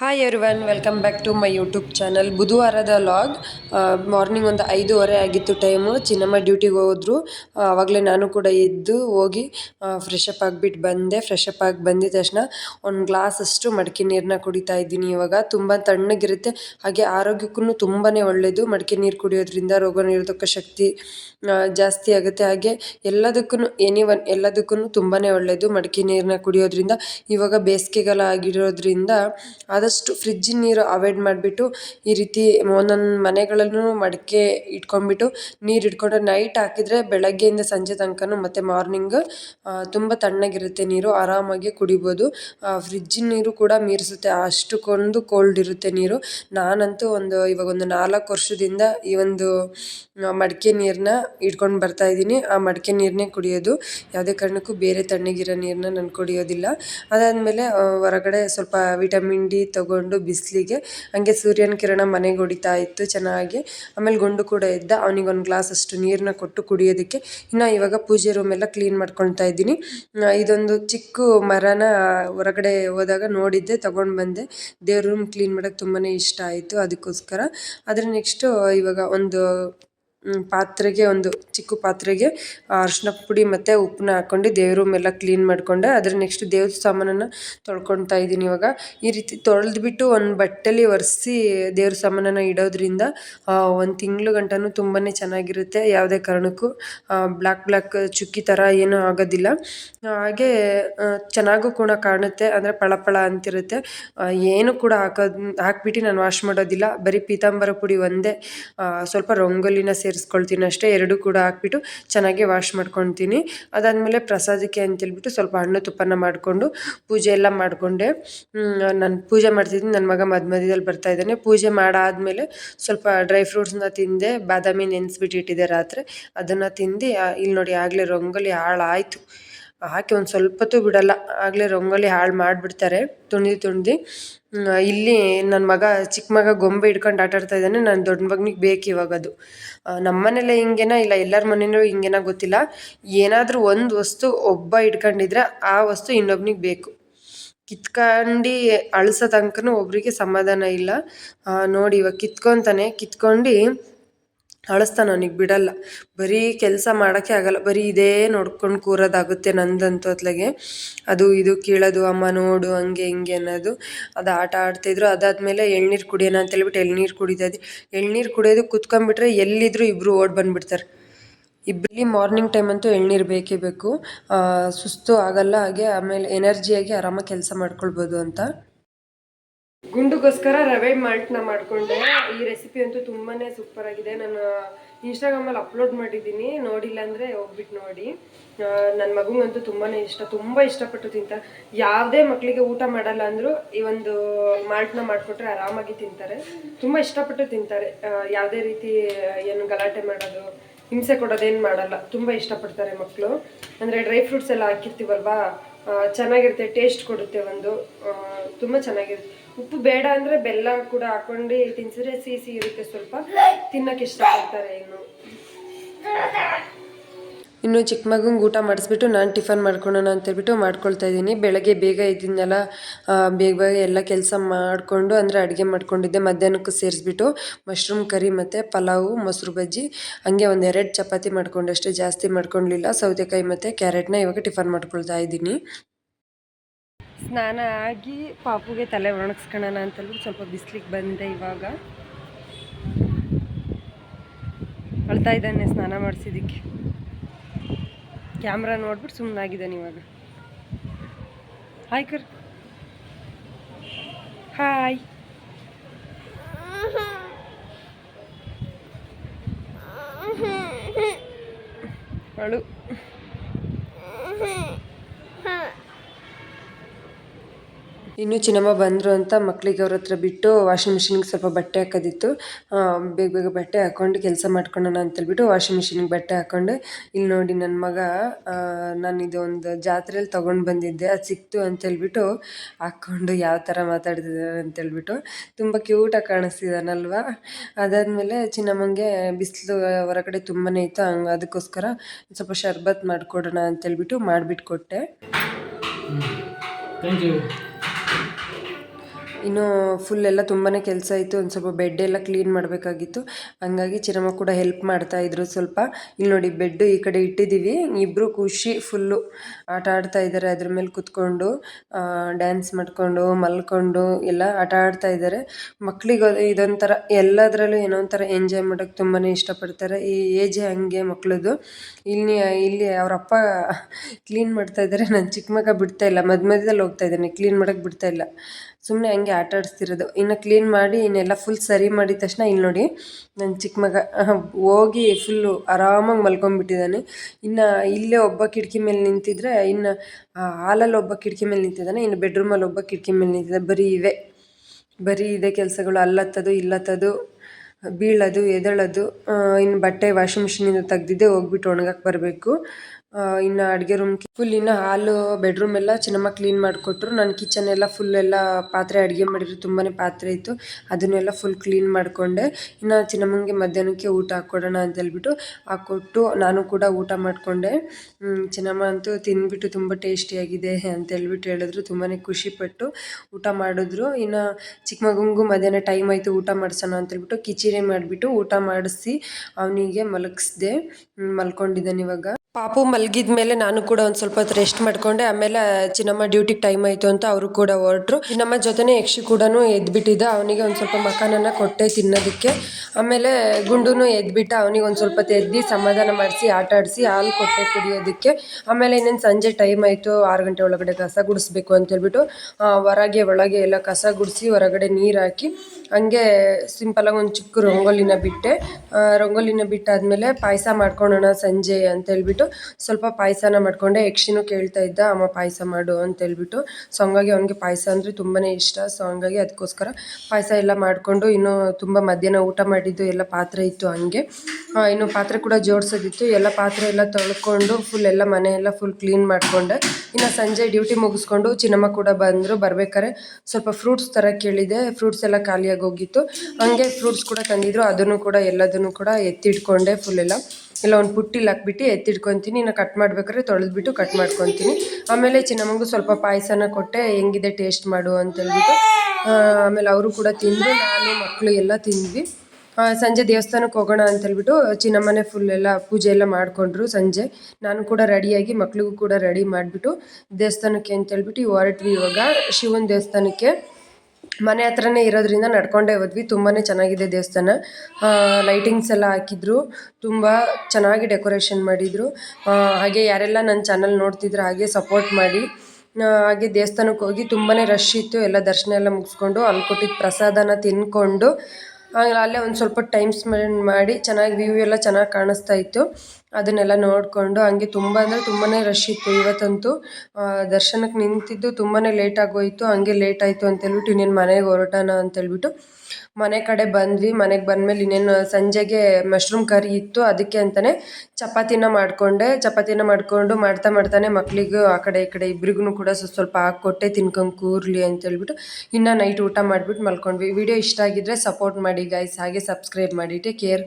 Hi everyone welcome back to my YouTube channel ಬುಧವಾರದ vlog morning ಒಂದು ಐದೂವರೆ ಆಗಿತ್ತು time ಚಿನ್ನಮ್ಮ ಡ್ಯೂಟಿಗೆ ಹೋದ್ರು. ಆವಾಗಲೇ ನಾನು ಕೂಡ ಎದ್ದು ಹೋಗಿ ಫ್ರೆಶ್ ಅಪ್ ಆಗಿಬಿಟ್ಟು ಬಂದೆ. ಫ್ರೆಶ್ ಅಪ್ ಆಗಿ ಬಂದಿದ ತಕ್ಷಣ ಒಂದು ಗ್ಲಾಸ್ ಅಷ್ಟು ಮಡಿಕೆ ನೀರನ್ನ ಕುಡಿತಾ ಇದ್ದೀನಿ ಇವಾಗ. ತುಂಬ ತಣ್ಣಗಿರುತ್ತೆ. ಹಾಗೆ ಆರೋಗ್ಯಕ್ಕೂ ತುಂಬಾ ಒಳ್ಳೆಯದು ಮಡಿಕೆ ನೀರು ಕುಡಿಯೋದ್ರಿಂದ ರೋಗ ನಿರೋಧಕ ಶಕ್ತಿ ಜಾಸ್ತಿ ಆಗುತ್ತೆ. ಹಾಗೆ ಎಲ್ಲದಕ್ಕೂ ಎನಿ ಒನ್ ಎಲ್ಲದಕ್ಕೂ ತುಂಬಾ ಒಳ್ಳೆಯದು ಮಡಿಕೆ ನೀರನ್ನ ಕುಡಿಯೋದ್ರಿಂದ. ಇವಾಗ ಬೇಸಿಗೆಗಾಲ ಆಗಿರೋದ್ರಿಂದ ಆದಷ್ಟು ಫ್ರಿಜ್ಜಿನ ನೀರು ಅವಾಯ್ಡ್ ಮಾಡಿಬಿಟ್ಟು ಈ ರೀತಿ ಒಂದೊಂದು ಮನೆಗಳಲ್ಲೂ ಮಡಿಕೆ ಇಟ್ಕೊಂಡ್ಬಿಟ್ಟು ನೀರು ಇಟ್ಕೊಂಡು ನೈಟ್ ಹಾಕಿದರೆ ಬೆಳಗ್ಗೆಯಿಂದ ಸಂಜೆ ತನಕನೂ ಮತ್ತು ಮಾರ್ನಿಂಗ್ ತುಂಬ ತಣ್ಣಗಿರುತ್ತೆ ನೀರು, ಆರಾಮಾಗಿ ಕುಡಿಬೋದು. ಫ್ರಿಜ್ಜಿನ ನೀರು ಕೂಡ ಮೀರಿಸುತ್ತೆ. ಅಷ್ಟಕ್ಕೊಂದು ಕೋಲ್ಡ್ ಇರುತ್ತೆ ನೀರು. ನಾನಂತೂ ಒಂದು, ಇವಾಗ ಒಂದು ನಾಲ್ಕು ವರ್ಷದಿಂದ ಈ ಒಂದು ಮಡಿಕೆ ನೀರನ್ನ ಇಟ್ಕೊಂಡು ಬರ್ತಾ ಇದ್ದೀನಿ. ಆ ಮಡಿಕೆ ನೀರನ್ನೇ ಕುಡಿಯೋದು. ಯಾವುದೇ ಕಾರಣಕ್ಕೂ ಬೇರೆ ತಣ್ಣಗಿರೋ ನೀರನ್ನ ನಾನು ಕುಡಿಯೋದಿಲ್ಲ. ಅದಾದಮೇಲೆ ಹೊರಗಡೆ ಸ್ವಲ್ಪ ವಿಟಮಿನ್ ಡಿ ತಗೊಂಡು ಬಿಸಿಲಿಗೆ. ಹಂಗೆ ಸೂರ್ಯನ ಕಿರಣ ಮನೆಗೆ ಹೊಡಿತಾ ಇತ್ತು ಚೆನ್ನಾಗಿ. ಆಮೇಲೆ ಗುಂಡು ಕೂಡ ಇದ್ದ ಅವನಿಗೆ ಒಂದು ಗ್ಲಾಸ್ ಅಷ್ಟು ನೀರನ್ನ ಕೊಟ್ಟು ಕುಡಿಯೋದಕ್ಕೆ. ಇನ್ನು ಇವಾಗ ಪೂಜೆ ರೂಮ್ ಎಲ್ಲ ಕ್ಲೀನ್ ಮಾಡ್ಕೊಳ್ತಾ ಇದ್ದೀನಿ. ಇದೊಂದು ಚಿಕ್ಕ ಮರನ ಹೊರಗಡೆ ಹೋದಾಗ ನೋಡಿದ್ದೆ, ತಗೊಂಡು ಬಂದೆ. ದೇವ್ರ ರೂಮ್ ಕ್ಲೀನ್ ಮಾಡೋಕ್ಕೆ ತುಂಬಾ ಇಷ್ಟ ಆಯಿತು ಅದಕ್ಕೋಸ್ಕರ. ಅದ್ರ ನೆಕ್ಸ್ಟು ಇವಾಗ ಒಂದು ಪಾತ್ರೆಗೆ ಒಂದು ಚಿಕ್ಕ ಪಾತ್ರೆಗೆ ಅರಿಶಿನ ಪುಡಿ ಮತ್ತು ಉಪ್ಪನ್ನ ಹಾಕ್ಕೊಂಡು ದೇವ್ರ ಎಲ್ಲ ಕ್ಲೀನ್ ಮಾಡಿಕೊಂಡೆ. ಅದ್ರ ನೆಕ್ಸ್ಟ್ ದೇವ್ರ ಸಾಮಾನನ್ನು ತೊಳ್ಕೊಳ್ತಾ ಇದ್ದೀನಿ ಇವಾಗ. ಈ ರೀತಿ ತೊಳೆದ್ಬಿಟ್ಟು ಒಂದು ಬಟ್ಟೆಲಿ ಒರೆಸಿ ದೇವ್ರ ಸಾಮಾನನ್ನು ಇಡೋದ್ರಿಂದ ಒಂದು ತಿಂಗಳು ಗಂಟನೂ ತುಂಬಾ ಚೆನ್ನಾಗಿರುತ್ತೆ. ಯಾವುದೇ ಕಾರಣಕ್ಕೂ ಬ್ಲ್ಯಾಕ್ ಬ್ಲ್ಯಾಕ್ ಚುಕ್ಕಿ ಥರ ಏನೂ ಆಗೋದಿಲ್ಲ. ಹಾಗೆ ಚೆನ್ನಾಗೂ ಕೂಡ ಕಾಣುತ್ತೆ. ಅಂದರೆ ಪಳಪಳ ಪಳ ಅಂತಿರುತ್ತೆ. ಏನು ಕೂಡ ಹಾಕೋದು, ಹಾಕ್ಬಿಟ್ಟು ನಾನು ವಾಶ್ ಮಾಡೋದಿಲ್ಲ. ಬರೀ ಪೀತಾಂಬರ ಪುಡಿ ಒಂದೇ. ಸ್ವಲ್ಪ ರಂಗೋಲಿನ ಸೇರಿಸ್ಕೊಳ್ತೀನಿ ಅಷ್ಟೇ, ಎರಡು ಕೂಡ ಹಾಕ್ಬಿಟ್ಟು ಚೆನ್ನಾಗಿ ವಾಶ್ ಮಾಡ್ಕೊತೀನಿ ಅದಾದಮೇಲೆ ಪ್ರಸಾದಕ್ಕೆ ಅಂತೇಳ್ಬಿಟ್ಟು ಸ್ವಲ್ಪ ಹಣ್ಣು ತುಪ್ಪನ ಮಾಡಿಕೊಂಡು ಪೂಜೆ ಎಲ್ಲ ಮಾಡಿಕೊಂಡೆ. ನಾನು ಪೂಜೆ ಮಾಡ್ತಿದ್ದೀನಿ ನನ್ನ ಮಗ ಮಧ್ಯ ಮಧ್ಯದಲ್ಲಿ ಬರ್ತಾ ಇದ್ದಾನೆ. ಪೂಜೆ ಮಾಡಾದಮೇಲೆ ಸ್ವಲ್ಪ ಡ್ರೈ ಫ್ರೂಟ್ಸ್ನ ತಿಂದೆ, ಬಾದಾಮಿ ನೆನೆಸ್ಬಿಟ್ಟು ಇಟ್ಟಿದ್ದೆ ರಾತ್ರಿ. ಅದನ್ನು ತಿಂದು ಇಲ್ಲಿ ನೋಡಿ ಆಗಲೇ ರಂಗೋಲಿ ಹಾಳಾಯಿತು. ಹಾಕಿ ಒಂದು ಸ್ವಲ್ಪ ಹೊತ್ತು ಬಿಡಲ್ಲ. ಆಗಲೇ ರಂಗೋಲಿ ಹಾಳು ಮಾಡಿಬಿಡ್ತಾರೆ. ತುಂಡಿ ತುಂಡಿ ಇಲ್ಲಿ ನನ್ನ ಮಗ ಚಿಕ್ಕ ಮಗ ಗೊಂಬೆ ಹಿಡ್ಕೊಂಡು ಆಟ ಆಡ್ತಾ ಇದ್ದಾನೆ. ನನ್ನ ದೊಡ್ಡ ಮಗನಿಗೆ ಬೇಕು ಇವಾಗ ಅದು. ನಮ್ಮ ಮನೇಲೆ ಹಿಂಗೇನ ಇಲ್ಲ, ಎಲ್ಲರ ಮನೇಲೂ ಹಿಂಗೇನ ಗೊತ್ತಿಲ್ಲ. ಏನಾದರೂ ಒಂದು ವಸ್ತು ಒಬ್ಬ ಹಿಡ್ಕೊಂಡಿದ್ರೆ ಆ ವಸ್ತು ಇನ್ನೊಬ್ನಿಗೆ ಬೇಕು. ಕಿತ್ಕೊಂಡು ಅಳಿಸೋ ತನಕನೂ ಒಬ್ರಿಗೆ ಸಮಾಧಾನ ಇಲ್ಲ. ನೋಡಿ ಇವಾಗ ಕಿತ್ಕೊಂತಾನೆ. ಕಿತ್ಕೊಂಡು ಅಳಿಸ್ತಾನೆ ಅವನಿಗೆ ಬಿಡಲ್ಲ. ಬರೀ ಕೆಲಸ ಮಾಡೋಕ್ಕೆ ಆಗಲ್ಲ. ಬರೀ ಇದೇ ನೋಡ್ಕೊಂಡು ಕೂರೋದಾಗುತ್ತೆ ನಂದಂತೂ ಅತ್ಲಾಗೆ ಅದು ಇದು ಕೀಳೋದು, ಅಮ್ಮ ನೋಡು, ಹಂಗೆ ಹಿಂಗೆ ಅನ್ನೋದು. ಅದು ಆಟ ಆಡ್ತಿದ್ರು ಅದಾದಮೇಲೆ ಎಳ್ನೀರು ಕುಡಿಯೋಣ ಅಂತ ಹೇಳ್ಬಿಟ್ಟು ಎಳ್ನೀರು ಕುಡಿತಾ ಇದ್ದೆ. ಎಳ್ನೀರು ಕುಡಿಯೋದು ಕುತ್ಕೊಂಡ್ಬಿಟ್ರೆ ಎಲ್ಲಿದ್ರು ಇಬ್ಬರು ಓಡ್ ಬಂದುಬಿಡ್ತಾರೆ. ಇಬ್ಬರಲ್ಲಿ ಮಾರ್ನಿಂಗ್ ಟೈಮ್ ಅಂತೂ ಎಳ್ನೀರು ಬೇಕೇ ಬೇಕು. ಸುಸ್ತು ಆಗಲ್ಲ. ಹಾಗೆ ಆಮೇಲೆ ಎನರ್ಜಿಯಾಗಿ ಆರಾಮಾಗಿ ಕೆಲಸ ಮಾಡ್ಕೊಳ್ಬೋದು ಅಂತ. ಗುಂಡುಗೋಸ್ಕರ ರವೆ ಮಾಲ್ಟ್ನ ಮಾಡಿಕೊಂಡೆ. ಈ ರೆಸಿಪಿ ಅಂತೂ ತುಂಬಾ ಸೂಪರ್ ಆಗಿದೆ. ನಾನು ಇನ್ಸ್ಟಾಗ್ರಾಮಲ್ಲಿ ಅಪ್ಲೋಡ್ ಮಾಡಿದ್ದೀನಿ. ನೋಡಿಲ್ಲ ಅಂದರೆ ಹೋಗ್ಬಿಟ್ಟು ನೋಡಿ. ನನ್ನ ಮಗುಗಂತೂ ತುಂಬಾ ಇಷ್ಟ, ತುಂಬ ಇಷ್ಟಪಟ್ಟು ತಿಂತ. ಯಾವುದೇ ಮಕ್ಕಳಿಗೆ ಊಟ ಮಾಡಲ್ಲ ಅಂದರೂ ಈ ಒಂದು ಮಾಲ್ಟ್ನ ಮಾಡಿಕೊಟ್ರೆ ಆರಾಮಾಗಿ ತಿಂತಾರೆ. ತುಂಬ ಇಷ್ಟಪಟ್ಟು ತಿಂತಾರೆ. ಯಾವುದೇ ರೀತಿ ಏನು ಗಲಾಟೆ ಮಾಡೋದು, ಹಿಂಸೆ ಕೊಡೋದೇನು ಮಾಡಲ್ಲ. ತುಂಬ ಇಷ್ಟಪಡ್ತಾರೆ ಮಕ್ಕಳು ಅಂದರೆ ಡ್ರೈ ಫ್ರೂಟ್ಸ್ ಎಲ್ಲ ಹಾಕಿರ್ತೀವಲ್ವಾ? ಚೆನ್ನಾಗಿರುತ್ತೆ ಟೇಸ್ಟ್ ಕೊಡುತ್ತೆ ಒಂದು. ತುಂಬ ಚೆನ್ನಾಗಿರುತ್ತೆ. ಉಪ್ಪು ಬೇಡ ಅಂದರೆ ಬೆಲ್ಲ ಕೂಡ ಹಾಕೊಂಡು ತಿನ್ಸಿದ್ರೆ ಸಿಹಿ ಸಿಹಿ ಇರುತ್ತೆ ಸ್ವಲ್ಪ. ತಿನ್ನೋಕೆ ಇಷ್ಟಪಡ್ತಾರೆ ಇನ್ನು. ಇನ್ನು ಚಿಕ್ಕ ಮಗುಂಗೆ ಊಟ ಮಾಡಿಸ್ಬಿಟ್ಟು ನಾನು ಟಿಫನ್ ಮಾಡ್ಕೊಳ್ಳೋಣ ಅಂತೇಳ್ಬಿಟ್ಟು ಮಾಡ್ಕೊಳ್ತಾ ಇದ್ದೀನಿ. ಬೆಳಗ್ಗೆ ಬೇಗ ಇದ್ದಿದ್ದೆಲ್ಲ ಬೇಗ ಬೇಗ ಎಲ್ಲ ಕೆಲಸ ಮಾಡಿಕೊಂಡು ಅಂದರೆ ಅಡುಗೆ ಮಾಡ್ಕೊಂಡಿದ್ದೆ. ಮಧ್ಯಾಹ್ನಕ್ಕೆ ಸೇರಿಸ್ಬಿಟ್ಟು ಮಶ್ರೂಮ್ ಕರಿ ಮತ್ತು ಪಲಾವು, ಮೊಸರು ಬಜ್ಜಿ, ಹಂಗೆ ಒಂದು ಎರಡು ಚಪಾತಿ ಮಾಡ್ಕೊಂಡಷ್ಟೇ ಜಾಸ್ತಿ ಮಾಡ್ಕೊಳ್ಲಿಲ್ಲ. ಸೌತೆಕಾಯಿ ಮತ್ತು ಕ್ಯಾರೆಟ್ನ ಇವಾಗ ಟಿಫನ್ ಮಾಡ್ಕೊಳ್ತಾ ಇದ್ದೀನಿ. ಸ್ನಾನ ಆಗಿ ಪಾಪುಗೆ ತಲೆ ಒಣಗಿಸ್ಕೊಳ್ಳೋಣ ಅಂತೇಳ್ಬಿಟ್ಟು ಸ್ವಲ್ಪ ಬಿಸಿಲಿಗೆ ಬಂದೆ ಇವಾಗ. ಅಳ್ತಾ ಇದ್ದಾನೆ ಸ್ನಾನ ಮಾಡಿಸಿದ್ದಕ್ಕೆ. ಕ್ಯಾಮ್ರಾ ನೋಡ್ಬಿಟ್ಟು ಸುಮ್ಮನಾಗಿದ್ದಾನೆ ಇವಾಗ ಹಾಯ್ ಕರ್ ಹಾಯ್ ಅಳು. ಇನ್ನು ಚಿನ್ನಮ್ಮ ಬಂದರು ಅಂತ ಮಕ್ಕಳಿಗೆ ಅವ್ರ ಹತ್ರ ಬಿಟ್ಟು ವಾಷಿಂಗ್ ಮಿಷಿನ್ಗೆ ಸ್ವಲ್ಪ ಬಟ್ಟೆ ಹಾಕೋದಿತ್ತು. ಬೇಗ ಬೇಗ ಬಟ್ಟೆ ಹಾಕ್ಕೊಂಡು ಕೆಲಸ ಮಾಡ್ಕೊಳ್ಳೋಣ ಅಂತೇಳ್ಬಿಟ್ಟು ವಾಷಿಂಗ್ ಮಿಷಿನ್ಗೆ ಬಟ್ಟೆ ಹಾಕ್ಕೊಂಡು ಇಲ್ಲಿ ನೋಡಿ ನನ್ನ ಮಗ ನಾನು ಇದೊಂದು ಜಾತ್ರೆಯಲ್ಲಿ ತೊಗೊಂಡು ಬಂದಿದ್ದೆ, ಅದು ಸಿಕ್ತು ಅಂತೇಳ್ಬಿಟ್ಟು ಹಾಕ್ಕೊಂಡು ಯಾವ ಥರ ಮಾತಾಡ್ತಿದ್ದಾರೆ ಅಂತೇಳ್ಬಿಟ್ಟು ತುಂಬ ಕ್ಯೂಟಾಗಿ ಕಾಣಿಸ್ತಿದ್ದಾನಲ್ವ ಅದಾದಮೇಲೆ ಚಿನ್ನಮ್ಮಂಗೆ ಬಿಸಿಲು ಹೊರಗಡೆ ತುಂಬಾ ಇತ್ತು, ಹಂಗೆ ಅದಕ್ಕೋಸ್ಕರ ಸ್ವಲ್ಪ ಶರ್ಬತ್ ಮಾಡಿಕೊಡೋಣ ಅಂತೇಳ್ಬಿಟ್ಟು ಮಾಡಿಬಿಟ್ಟು ಕೊಟ್ಟೆ ಥ್ಯಾಂಕ್ ಯು ಇನ್ನು ಫುಲ್ ಎಲ್ಲ ತುಂಬಾ ಕೆಲಸ ಇತ್ತು ಒಂದು ಸ್ವಲ್ಪ ಬೆಡ್ ಎಲ್ಲ ಕ್ಲೀನ್ ಮಾಡಬೇಕಾಗಿತ್ತು. ಹಂಗಾಗಿ ಚಿರಮ್ಮ ಕೂಡ ಹೆಲ್ಪ್ ಮಾಡ್ತಾ ಇದ್ರು ಸ್ವಲ್ಪ. ಇಲ್ಲಿ ನೋಡಿ ಬೆಡ್ ಈ ಕಡೆ ಇಟ್ಟಿದ್ದೀವಿ ಇಬ್ಬರು ಖುಷಿ ಫುಲ್ಲು ಆಟ ಆಡ್ತಾ ಇದ್ದಾರೆ ಅದ್ರ ಮೇಲೆ ಕುತ್ಕೊಂಡು ಡ್ಯಾನ್ಸ್ ಮಾಡಿಕೊಂಡು, ಮಲ್ಕೊಂಡು, ಎಲ್ಲ ಆಟ ಆಡ್ತಾ ಇದ್ದಾರೆ ಮಕ್ಕಳಿಗೆ ಇದೊಂಥರ, ಎಲ್ಲದರಲ್ಲೂ ಏನೋ ಒಂಥರ ಎಂಜಾಯ್ ಮಾಡೋಕ್ಕೆ ತುಂಬಾ ಇಷ್ಟಪಡ್ತಾರೆ. ಈ ಏಜ್ ಹಂಗೆ ಮಕ್ಕಳದು ಇಲ್ಲಿ ಇಲ್ಲಿ ಅವರಪ್ಪ ಕ್ಲೀನ್ ಮಾಡ್ತಾ ಇದ್ದಾರೆ ನಾನು ಚಿಕ್ಕ ಮಗ ಬಿಡ್ತಾ ಇಲ್ಲ. ಮಧ್ಯ ಮಧ್ಯದಲ್ಲಿ ಹೋಗ್ತಾ ಇದ್ದಾನೆ. ಕ್ಲೀನ್ ಮಾಡೋಕ್ಕೆ ಬಿಡ್ತಾ ಇಲ್ಲ. ಸುಮ್ಮನೆ ಹಂಗೆ ಆಟ ಆಡಿಸ್ತಿರೋದು. ಇನ್ನು ಕ್ಲೀನ್ ಮಾಡಿ, ಇನ್ನೆಲ್ಲ ಫುಲ್ ಸರಿ ಮಾಡಿದ ತಕ್ಷಣ ಇಲ್ಲಿ ನೋಡಿ ನನ್ನ ಚಿಕ್ಕ ಮಗ ಹೋಗಿ ಫುಲ್ಲು ಆರಾಮಾಗಿ ಮಲ್ಕೊಂಡ್ಬಿಟ್ಟಿದ್ದಾನೆ ಇನ್ನು ಇಲ್ಲೇ ಒಬ್ಬ ಕಿಟಕಿ ಮೇಲೆ ನಿಂತಿದ್ರೆ, ಇನ್ನು ಹಾಲಲ್ಲಿ ಒಬ್ಬ ಕಿಟಕಿ ಮೇಲೆ ನಿಂತಿದ್ದಾನೆ ಇನ್ನು ಬೆಡ್ರೂಮಲ್ಲಿ ಒಬ್ಬ ಕಿಟಕಿ ಮೇಲೆ ನಿಂತಿದ್ದಾನೆ ಬರೀ ಇವೆ. ಬರೀ ಇದೆ ಕೆಲಸಗಳು, ಅಲ್ಲತ್ತದು, ಇಲ್ಲತ್ತದು, ಬೀಳೋದು, ಎದಳೋದು ಇನ್ನು ಬಟ್ಟೆ ವಾಷಿಂಗ್ ಮಿಷಿನಿಂದ ತೆಗ್ದಿದ್ದೆ ಹೋಗ್ಬಿಟ್ಟು ಒಣಗಕ್ಕೆ ಬರಬೇಕು. ಇನ್ನು ಅಡುಗೆ ರೂಮ್ ಫುಲ್ ಇನ್ನು ಹಾಲು ಬೆಡ್ರೂಮ್ ಎಲ್ಲ ಚೆನ್ನಮ್ಮ ಕ್ಲೀನ್ ಮಾಡಿಕೊಟ್ರು. ನನ್ನ ಕಿಚನ್ ಎಲ್ಲ ಫುಲ್ ಎಲ್ಲ ಪಾತ್ರೆ ಅಡುಗೆ ಮಾಡಿದ್ರು ತುಂಬಾ ಪಾತ್ರೆ ಇತ್ತು. ಅದನ್ನೆಲ್ಲ ಫುಲ್ ಕ್ಲೀನ್ ಮಾಡಿಕೊಂಡೆ. ಇನ್ನು ಚಿನ್ನಮ್ಮಂಗೆ ಮಧ್ಯಾಹ್ನಕ್ಕೆ ಊಟ ಹಾಕ್ಕೊಡೋಣ ಅಂತ ಹೇಳ್ಬಿಟ್ಟು ಹಾಕ್ಕೊಟ್ಟು ನಾನು ಕೂಡ ಊಟ ಮಾಡಿಕೊಂಡೆ. ಚಿನ್ನಮ್ಮ ಅಂತೂ ತಿಂದ್ಬಿಟ್ಟು ತುಂಬ ಟೇಸ್ಟಿಯಾಗಿದೆ ಅಂತ ಹೇಳ್ಬಿಟ್ಟು ಹೇಳಿದ್ರು. ತುಂಬಾ ಖುಷಿಪಟ್ಟು ಊಟ ಮಾಡಿದ್ರು. ಇನ್ನು ಚಿಕ್ಕ ಮಗಂಗೂ ಮಧ್ಯಾಹ್ನ ಟೈಮ್ ಆಯಿತು ಊಟ ಮಾಡಿಸೋಣ ಅಂತೇಳ್ಬಿಟ್ಟು ಕಿಚಡಿ ಮಾಡಿಬಿಟ್ಟು ಊಟ ಮಾಡಿಸಿ ಅವನಿಗೆ ಮಲಗಿಸ್ದೆ. ಮಲ್ಕೊಂಡಿದ್ದಾನೆ ಇವಾಗ. ಪಾಪು ಮಲಗಿದ ಮೇಲೆ ನಾನು ಕೂಡ ಒಂದು ಸ್ವಲ್ಪ ಹೊತ್ತು ರೆಸ್ಟ್ ಮಾಡ್ಕೊಂಡೆ. ಆಮೇಲೆ ಚಿನ್ನಮ್ಮ ಡ್ಯೂಟಿಗೆ ಟೈಮ್ ಆಯಿತು ಅಂತ ಅವರು ಕೂಡ ಹೊರಟ್ರು. ನಮ್ಮ ಜೊತೆನೇ ಯಕ್ಷಿ ಕೂಡ ಎದ್ಬಿಟ್ಟಿದ್ದ. ಅವನಿಗೆ ಒಂದು ಸ್ವಲ್ಪ ಮಕಾನನ್ನ ಕೊಟ್ಟೆ ತಿನ್ನೋದಕ್ಕೆ. ಆಮೇಲೆ ಗುಂಡುನು ಎದ್ಬಿಟ್ಟ. ಅವನಿಗೆ ಒಂದು ಸ್ವಲ್ಪ ಎದ್ದು ಸಮಾಧಾನ ಮಾಡಿಸಿ, ಆಟ ಆಡಿಸಿ, ಹಾಲು ಕೊಟ್ಟೆ ಕುಡಿಯೋದಕ್ಕೆ. ಆಮೇಲೆ ಇನ್ನೇನು ಸಂಜೆ ಟೈಮ್ ಆಯಿತು. ಆರು ಗಂಟೆ ಒಳಗಡೆ ಕಸ ಗುಡಿಸ್ಬೇಕು ಅಂತೇಳ್ಬಿಟ್ಟು ಹೊರಗೆ, ಒಳಗೆ ಎಲ್ಲ ಕಸ ಗುಡಿಸಿ ಹೊರಗಡೆ ನೀರು ಹಾಕಿ, ಹಂಗೆ ಸಿಂಪಲಾಗಿ ಒಂದು ಚಿಕ್ಕ ರಂಗೋಲಿನ ಬಿಟ್ಟೆ. ರಂಗೋಲಿನ ಬಿಟ್ಟಾದಮೇಲೆ ಪಾಯಸ ಮಾಡ್ಕೊಳೋಣ ಸಂಜೆ ಅಂತೇಳ್ಬಿಟ್ಟು ಸ್ವಲ್ಪ ಪಾಯಸನ ಮಾಡ್ಕೊಂಡೆ. ಯಕ್ಷಿನೂ ಕೇಳ್ತಾ ಇದ್ದ, ಅಮ್ಮ ಪಾಯಸ ಮಾಡು ಅಂತ ಹೇಳ್ಬಿಟ್ಟು ಸೊ ಹಂಗಾಗಿ ಅವನಿಗೆ ಪಾಯಸ ಅಂದರೆ ತುಂಬಾ ಇಷ್ಟ. ಸೊ ಹಂಗಾಗಿ ಅದಕ್ಕೋಸ್ಕರ ಪಾಯಸ ಎಲ್ಲ ಮಾಡಿಕೊಂಡು ಇನ್ನೂ ತುಂಬ ಮಧ್ಯಾಹ್ನ ಊಟ ಮಾಡಿದ್ದು ಎಲ್ಲ ಪಾತ್ರೆ ಇತ್ತು ಹಂಗೆ. ಇನ್ನು ಪಾತ್ರೆ ಕೂಡ ಜೋಡಿಸೋದಿತ್ತು. ಎಲ್ಲ ಪಾತ್ರೆ ಎಲ್ಲ ತೊಳ್ಕೊಂಡು ಫುಲ್ ಎಲ್ಲ ಮನೆ ಎಲ್ಲ ಫುಲ್ ಕ್ಲೀನ್ ಮಾಡಿಕೊಂಡೆ. ಇನ್ನು ಸಂಜೆ ಡ್ಯೂಟಿ ಮುಗಿಸ್ಕೊಂಡು ಚಿನ್ನಮ್ಮ ಕೂಡ ಬಂದರು, ಬರ್ಬೇಕಾರೆ. ಸ್ವಲ್ಪ ಫ್ರೂಟ್ಸ್ ಥರ ಕೇಳಿದೆ. ಫ್ರೂಟ್ಸ್ ಎಲ್ಲ ಖಾಲಿಯಾಗಿ ಹೋಗಿತ್ತು. ಹಂಗೆ ಫ್ರೂಟ್ಸ್ ಕೂಡ ತಂದಿದ್ರು. ಅದನ್ನು ಕೂಡ, ಎಲ್ಲದನ್ನು ಕೂಡ ಎತ್ತಿಟ್ಕೊಂಡೆ ಫುಲ್ ಎಲ್ಲ. ಎಲ್ಲ ಒಂದು ಪುಟ್ಟಿಲಿ ಹಾಕ್ಬಿಟ್ಟು ಎತ್ತಿಟ್ಕೊತೀನಿ. ಇನ್ನು ಕಟ್ ಮಾಡ್ಬೇಕಾದ್ರೆ ತೊಳೆದ್ಬಿಟ್ಟು ಕಟ್ ಮಾಡ್ಕೊತೀನಿ. ಆಮೇಲೆ ಚಿನ್ನಮ್ಮಂಗೂ ಸ್ವಲ್ಪ ಪಾಯಸನ ಕೊಟ್ಟೆ. ಹೆಂಗಿದೆ ಟೇಸ್ಟ್ ಮಾಡು ಅಂತೇಳ್ಬಿಟ್ಟು. ಆಮೇಲೆ ಅವರು ಕೂಡ ತಿಂದರು. ನಾನು ಮಕ್ಕಳು ಎಲ್ಲ ತಿಂದ್ವಿ. ಸಂಜೆ ದೇವಸ್ಥಾನಕ್ಕೆ ಹೋಗೋಣ ಅಂತ ಹೇಳ್ಬಿಟ್ಟು ಚಿನ್ನಮ್ಮನೆ ಫುಲ್ ಎಲ್ಲ ಪೂಜೆ ಎಲ್ಲ ಮಾಡಿಕೊಂಡ್ರು ಸಂಜೆ. ನಾನು ಕೂಡ ರೆಡಿಯಾಗಿ ಮಕ್ಳಿಗೂ ಕೂಡ ರೆಡಿ ಮಾಡಿಬಿಟ್ಟು ದೇವಸ್ಥಾನಕ್ಕೆ ಅಂತ ಅಂತೇಳ್ಬಿಟ್ಟು ಹೊರಟ್ವಿ ಇವಾಗ. ಶಿವನ ದೇವಸ್ಥಾನಕ್ಕೆ ಮನೆ ಹತ್ರನೇ ಇರೋದ್ರಿಂದ ನಡ್ಕೊಂಡೇ ಹೋದ್ವಿ. ತುಂಬಾ ಚೆನ್ನಾಗಿದೆ ದೇವಸ್ಥಾನ. ಲೈಟಿಂಗ್ಸ್ ಎಲ್ಲ ಹಾಕಿದ್ರು. ತುಂಬ ಚೆನ್ನಾಗಿ ಡೆಕೋರೇಷನ್ ಮಾಡಿದರು. ಹಾಗೆ ಯಾರೆಲ್ಲ ನನ್ನ ಚಾನಲ್ ನೋಡ್ತಿದ್ರು ಹಾಗೆ ಸಪೋರ್ಟ್ ಮಾಡಿ. ಹಾಗೆ ದೇವಸ್ಥಾನಕ್ಕೆ ಹೋಗಿ ತುಂಬಾ ರಶ್ ಇತ್ತು. ಎಲ್ಲ ದರ್ಶನ ಎಲ್ಲ ಮುಗಿಸ್ಕೊಂಡು ಅಲ್ಲಿ ಕೊಟ್ಟಿದ್ದ ಪ್ರಸಾದನ ತಿಂದ್ಕೊಂಡು ಅಲ್ಲೇ ಒಂದು ಸ್ವಲ್ಪ ಟೈಮ್ ಸ್ಪೆಂಡ್ ಮಾಡಿ ಚೆನ್ನಾಗಿ ವ್ಯೂ ಎಲ್ಲ ಚೆನ್ನಾಗಿ ಕಾಣಿಸ್ತಾ ಇತ್ತು. ಅದನ್ನೆಲ್ಲ ನೋಡಿಕೊಂಡು ಹಂಗೆ ತುಂಬ ಅಂದರೆ ತುಂಬಾ ರಶ್ ಇತ್ತು ಇವತ್ತಂತೂ. ದರ್ಶನಕ್ಕೆ ನಿಂತಿದ್ದು ತುಂಬಾ ಲೇಟ್ ಆಗೋಯಿತು. ಹಂಗೆ ಲೇಟ್ ಆಯಿತು ಅಂತೇಳ್ಬಿಟ್ಟು ಇನ್ನೇನು ಮನೆಗೆ ಹೊರಟಾನ ಅಂತೇಳ್ಬಿಟ್ಟು ಮನೆ ಕಡೆ ಬಂದ್ವಿ, ಮನೆಗೆ ಬಂದಮೇಲೆ ಇನ್ನೇನು ಸಂಜೆಗೆ ಮಶ್ರೂಮ್ ಕರಿ ಇತ್ತು, ಅದಕ್ಕೆ ಅಂತಲೇ ಚಪಾತಿನ ಮಾಡಿಕೊಂಡೆ. ಚಪಾತಿನ ಮಾಡಿಕೊಂಡು ಮಾಡ್ತಾ ಮಾಡ್ತಾನೆ ಮಕ್ಕಳಿಗೂ ಆ ಕಡೆ ಈ ಕಡೆ ಇಬ್ರಿಗೂ ಕೂಡ ಸ್ವಲ್ಪ ಸ್ವಲ್ಪ ಹಾಕ್ಕೊಟ್ಟೆ, ತಿನ್ಕೊಂಡು ಕೂರಲಿ ಅಂತೇಳ್ಬಿಟ್ಟು ಇನ್ನು ನೈಟ್ ಊಟ ಮಾಡಿಬಿಟ್ಟು ಮಲ್ಕೊಂಡ್ವಿ. ವಿಡಿಯೋ ಇಷ್ಟ ಆಗಿದ್ದರೆ ಸಪೋರ್ಟ್ ಮಾಡಿ ಗೈಸ್ ಹಾಗೆ ಸಬ್ಸ್ಕ್ರೈಬ್ ಮಾಡಿ. Take care